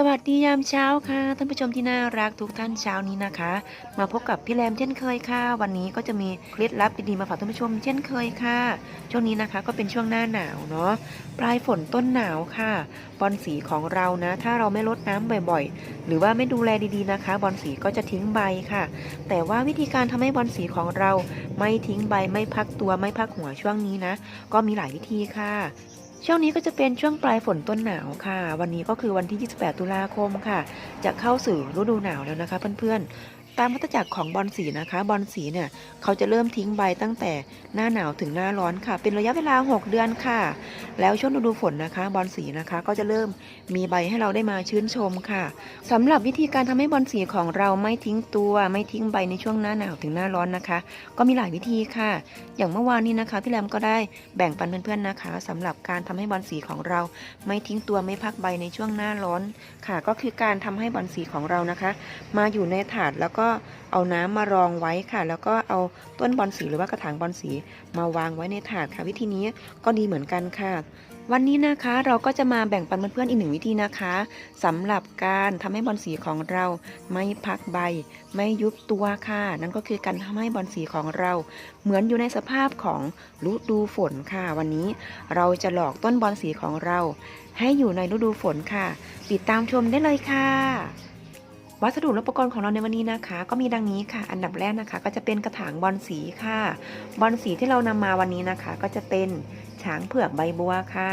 สวัสดียามเช้าค่ะท่านผู้ชมที่น่ารักทุกท่านเช้านี้นะคะ มาพบกับพี่แรมเช่นเคยค่ะ วันนี้ก็จะมีเคล็ดลับดีๆมาฝากท่านผู้ชมเช่นเคยค่ะ ช่วงนี้นะคะก็เป็นช่วงหน้าหนาวเนาะปลายฝนต้นหนาวค่ะ บอลสีของเรานะ ถ้าเราไม่ลดน้ำบ่อยๆ หรือว่าไม่ดูแลดีๆนะคะ บอลสีก็จะทิ้งใบค่ะ แต่ว่าวิธีการทำให้บอลสีของเราไม่ทิ้งใบไม่พักตัวไม่พักหัวช่วงนี้นะ ก็มีหลายวิธีค่ะ ช่วงนี้ก็จะเป็นช่วงปลายฝนต้นหนาวค่ะ วันนี้ก็คือวันที่ 28 ตุลาคมค่ะ จะเข้าสู่ฤดูหนาวแล้วนะคะเพื่อนๆ ตามวัฏจักรของบอลสีนะคะบอลสีเนี่ยเขาจะเริ่มทิ้งใบตั้งแต่หน้าหนาวถึงหน้าร้อนค่ะ เป็นระยะเวลา 6 เดือนค่ะ แล้วช่วงฤดูฝนนะคะ บอลสีนะคะก็จะเริ่มมีใบให้เราได้มาชื่นชมค่ะสำหรับวิธีการทำให้บอลสีของเราไม่ทิ้งตัว ไม่ทิ้งใบในช่วงหน้าหนาวถึงหน้าร้อนนะคะ ก็มีหลายวิธีค่ะ อย่างเมื่อวานนี้นะคะพี่แรมก็ได้แบ่งปันเพื่อนๆนะคะสำหรับการทำให้บอลสีของเรา ไม่ทิ้งตัวไม่พักใบในช่วงหน้าร้อนค่ะ ก็คือการทำให้บอลสีของเรานะคะ มาอยู่ในถาดแล้วก็เอาน้ำมารองไว้ค่ะ แล้วก็เอาต้นบอลสีหรือว่ากระถางบอลสีมาวางไว้ในถาดค่ะ วิธีนี้ก็ดีเหมือนกันค่ะ วันนี้นะคะเราก็จะมาแบ่งปันเพื่อนๆอีกหนึ่งวิธีนะคะสำหรับการทำให้บอลสีของเราไม่พักใบ ไม่ยุบตัวค่ะ นั่นก็คือการทำให้บอลสีของเรา เหมือนอยู่ในสภาพของฤดูฝนค่ะ วันนี้เราจะหลอกต้นบอลสีของเรา ให้อยู่ในฤดูฝนค่ะ ติดตามชมได้เลยค่ะ วัสดุและอุปกรณ์ของเราในวันนี้นะคะ ก็มีดังนี้ค่ะ อันดับแรกนะคะ ก็จะเป็นกระถางบอลสีค่ะ บอลสีที่เรานำมาวันนี้นะคะ ก็จะเป็นช้างเผือกใบบัวค่ะ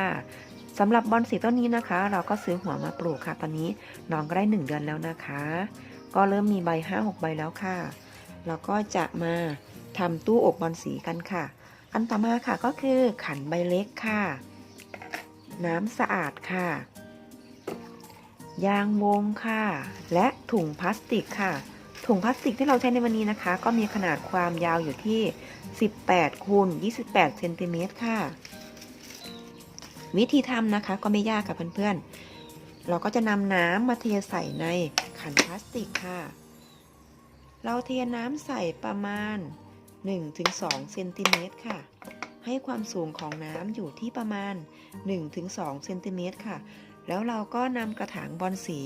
สำหรับบอลสีต้นนี้นะคะ เราก็ซื้อหัวมาปลูกค่ะ ตอนนี้น้องก็ได้หนึ่งเดือนแล้วนะคะ ก็เริ่มมีใบห้าหกใบแล้วค่ะ เราก็จะมาทำตู้อบบอลสีกันค่ะ อันต่อมาค่ะก็คือขันใบเล็กค่ะ น้ำสะอาดค่ะ ยางวงค่ะ และถุงพลาสติกค่ะ ถุงพลาสติกที่เราใช้ในวันนี้นะคะ ก็มีขนาดความยาวอยู่ที่ 18คูณ28เซนติเมตรค่ะ วิธีทำนะคะก็ไม่ยากค่ะเพื่อนๆ เราก็จะนำน้ำมาเทใส่ในขันพลาสติกค่ะ เราเทน้ำใส่ประมาณ 1-2เซนติเมตรค่ะให้ความสูงของน้ำอยู่ที่ประมาณ 1-2เซนติเมตรค่ะ แล้วเราก็นำกระถางบอลสี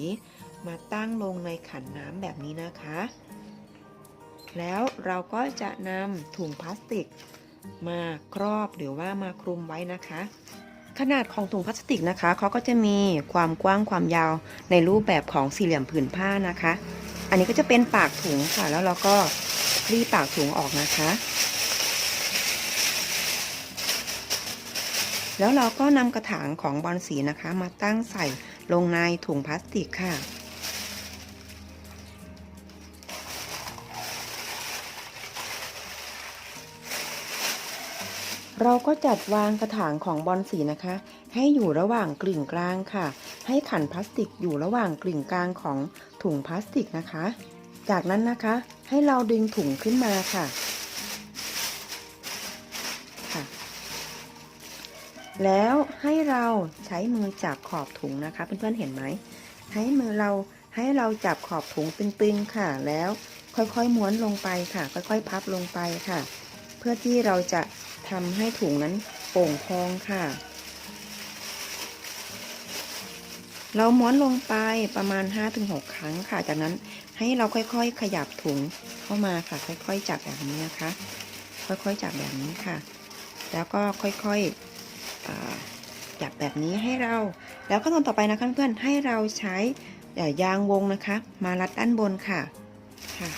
มาตั้งลงในขันน้ำแบบนี้นะคะ แล้วเราก็จะนำถุงพลาสติก มาครอบหรือว่ามาคลุมไว้นะคะ ขนาดของถุงพลาสติกนะคะเขาก็จะมีความกว้างความยาวในรูปแบบของสี่เหลี่ยมผืนผ้านะคะ อันนี้ก็จะเป็นปากถุงค่ะ แล้วเราก็คลี่ปากถุงออกนะคะ แล้วเราก็นำกระถางของบอลสีนะคะ มาตั้งใส่ลงในถุงพลาสติกค่ะ เราก็จัดวางกระถางของบอลสีนะคะ ให้อยู่ระหว่างกลิ่งกลางค่ะ ให้ขันพลาสติกอยู่ระหว่างกลิ่งกลางของถุงพลาสติกนะคะ จากนั้นนะคะให้เราดึงถุงขึ้นมาค่ะค่ะ แล้วให้เราใช้มือจับขอบถุงนะคะเพื่อนๆเห็นไหมให้มือเราให้เราจับขอบถุงตึงๆค่ะ แล้วค่อยๆม้วนลงไปค่ะ ค่อยๆ พับลงไปค่ะ เพื่อที่เราจะทำให้ถุงนั้นโป่งพองค่ะ เราม้วนลงไปประมาณ 5-6 ครั้งค่ะ จากนั้นให้เราค่อยๆ ขยับถุงเข้ามาค่ะ ค่อยๆ จับแบบนี้นะคะ ค่อยๆ จับแบบนี้ค่ะ แล้วก็ค่อยๆ จับแบบนี้ให้เรา แล้วขั้นตอนต่อไปนะคะเพื่อนๆให้เราใช้ยางวงนะคะ มารัดด้านบนค่ะค่ะ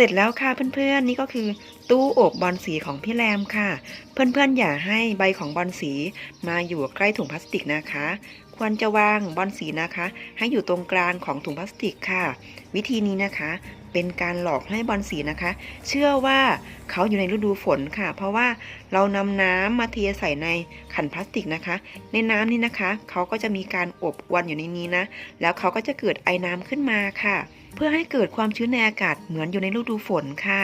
สร็จแล้วค่ะเพื่อนๆ นี่ก็คือตู้อบบอลสีของพี่แรมค่ะ เพื่อนๆ อย่าให้ใบของบอลสีมาอยู่ใกล้ถุงพลาสติกนะคะ ควรจะวางบอลสีนะคะ ให้อยู่ตรงกลางของถุงพลาสติกค่ะ วิธีนี้นะคะ เป็นการหลอกให้บอลสีนะคะ เชื่อว่าเขาอยู่ในฤดูฝนค่ะ เพราะว่าเรานำน้ำมาเทใส่ในขันพลาสติกนะคะ ในน้ำนี้นะคะ เขาก็จะมีการอบอวนอยู่ในนี้นะ แล้วเขาก็จะเกิดไอน้ำขึ้นมาค่ะ เพื่อให้เกิดความชื้นในอากาศเหมือนอยู่ในฤดูฝนค่ะ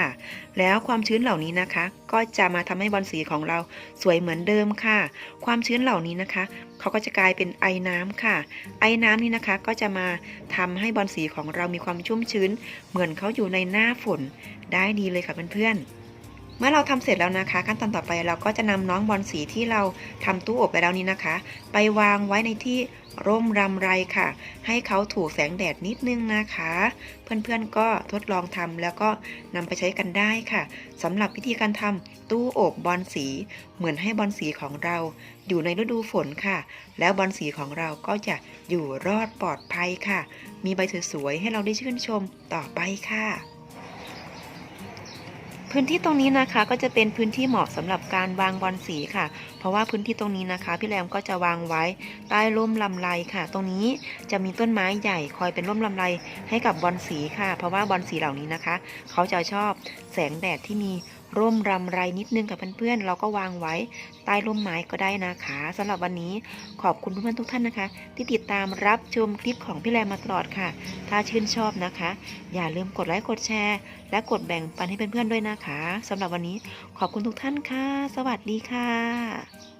แล้วความชื้นเหล่านี้นะคะ ก็จะมาทำให้บอลสีของเราสวยเหมือนเดิมค่ะ ความชื้นเหล่านี้นะคะเขาก็จะกลายเป็นไอน้ำค่ะ ไอน้ำนี่นะคะก็จะมาทำให้บอลสีของเรามีความชุ่มชื้น เหมือนเขาอยู่ในหน้าฝนได้ดีเลยค่ะเพื่อนๆเมื่อเราทำเสร็จแล้วนะคะ ขั้นตอนต่อไปเราก็จะนำน้องบอลสีที่เราทำตู้อบไปแล้วนี้นะคะ ไปวางไว้ในที่ ร่มรำไรค่ะ ให้เขาถูกแสงแดดนิดนึงนะคะ เพื่อนๆก็ทดลองทำแล้วก็นำไปใช้กันได้ค่ะสำหรับวิธีการทำตู้อบบอลสี เหมือนให้บอลสีของเรา อยู่ในฤดูฝนค่ะ แล้วบอลสีของเราก็จะอยู่รอดปลอดภัยค่ะ มีใบสวยๆให้เราได้ชื่นชมต่อไปค่ะ พื้นที่ตรงนี้นะคะก็จะเป็นพื้นที่เหมาะสำหรับการวางบอลสีค่ะ เพราะว่าพื้นที่ตรงนี้นะคะ พี่แรมก็จะวางไว้ใต้ร่มลำไรค่ะ ตรงนี้จะมีต้นไม้ใหญ่คอยเป็นร่มลำไรให้กับบอลสีค่ะ เพราะว่าบอลสีเหล่านี้นะคะ เขาจะชอบแสงแดดที่มี ร่มรำไรนิดนึงกับเพื่อนๆ เราก็วางไว้ใต้ร่มไม้ก็ได้นะคะสำหรับวันนี้ขอบคุณเพื่อนๆทุกท่านนะคะ ที่ติดตามรับชมคลิปของพี่แรมมาตลอดค่ะ ถ้าชื่นชอบนะคะ อย่าลืมกดไลค์กดแชร์ และกดแบ่งปันให้เพื่อนๆด้วยนะคะสำหรับวันนี้ขอบคุณทุกท่านค่ะ สวัสดีค่ะ